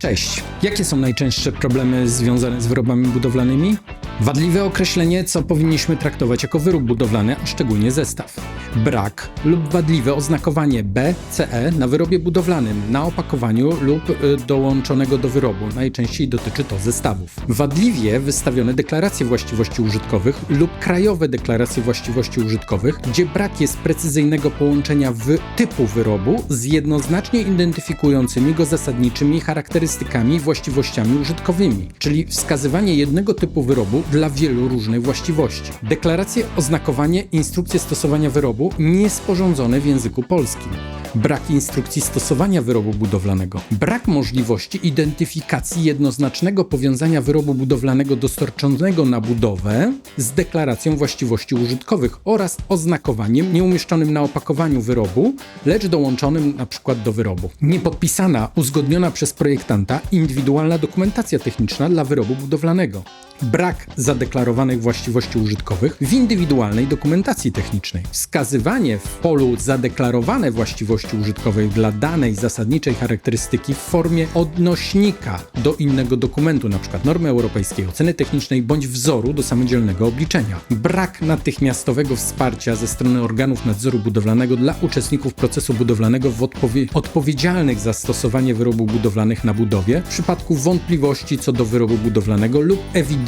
Cześć. Jakie są najczęstsze problemy związane z wyrobami budowlanymi? Wadliwe określenie, co powinniśmy traktować jako wyrób budowlany, a szczególnie zestaw. Brak lub wadliwe oznakowanie B, CE na wyrobie budowlanym, na opakowaniu lub y, dołączonego do wyrobu. Najczęściej dotyczy to zestawów. Wadliwie wystawione deklaracje właściwości użytkowych lub krajowe deklaracje właściwości użytkowych, gdzie brak jest precyzyjnego połączenia w typu wyrobu z jednoznacznie identyfikującymi go zasadniczymi charakterystykami i właściwościami użytkowymi, czyli wskazywanie jednego typu wyrobu dla wielu różnych właściwości. Deklaracje, oznakowanie, instrukcje stosowania wyrobu niesporządzone w języku polskim. Brak instrukcji stosowania wyrobu budowlanego. Brak możliwości identyfikacji jednoznacznego powiązania wyrobu budowlanego dostarczonego na budowę z deklaracją właściwości użytkowych oraz oznakowaniem nieumieszczonym na opakowaniu wyrobu, lecz dołączonym przykład do wyrobu. Niepodpisana, uzgodniona przez projektanta indywidualna dokumentacja techniczna dla wyrobu budowlanego. Brak zadeklarowanych właściwości użytkowych w indywidualnej dokumentacji technicznej. Wskazywanie w polu zadeklarowane właściwości użytkowej dla danej zasadniczej charakterystyki w formie odnośnika do innego dokumentu, np. normy europejskiej, oceny technicznej bądź wzoru do samodzielnego obliczenia. Brak natychmiastowego wsparcia ze strony organów nadzoru budowlanego dla uczestników procesu budowlanego w odpowie- odpowiedzialnych za stosowanie wyrobów budowlanych na budowie w przypadku wątpliwości co do wyrobu budowlanego lub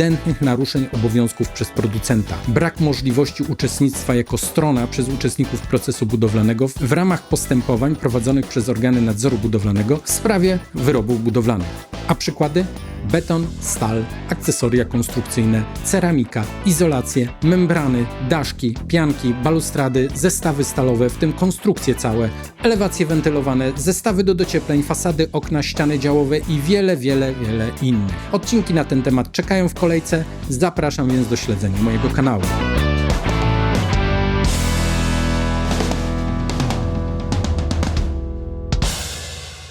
ewidentnych naruszeń obowiązków przez producenta. Brak możliwości uczestnictwa jako strona przez uczestników procesu budowlanego w, ramach postępowań prowadzonych przez organy nadzoru budowlanego w sprawie wyrobów budowlanych. A przykłady? Beton, stal, akcesoria konstrukcyjne, ceramika, izolacje, membrany, daszki, pianki, balustrady, zestawy stalowe, w tym konstrukcje całe, elewacje wentylowane, zestawy do dociepleń, fasady, okna, ściany działowe i wiele, wiele, wiele innych. Odcinki na ten temat czekają w kolejce, zapraszam więc do śledzenia mojego kanału.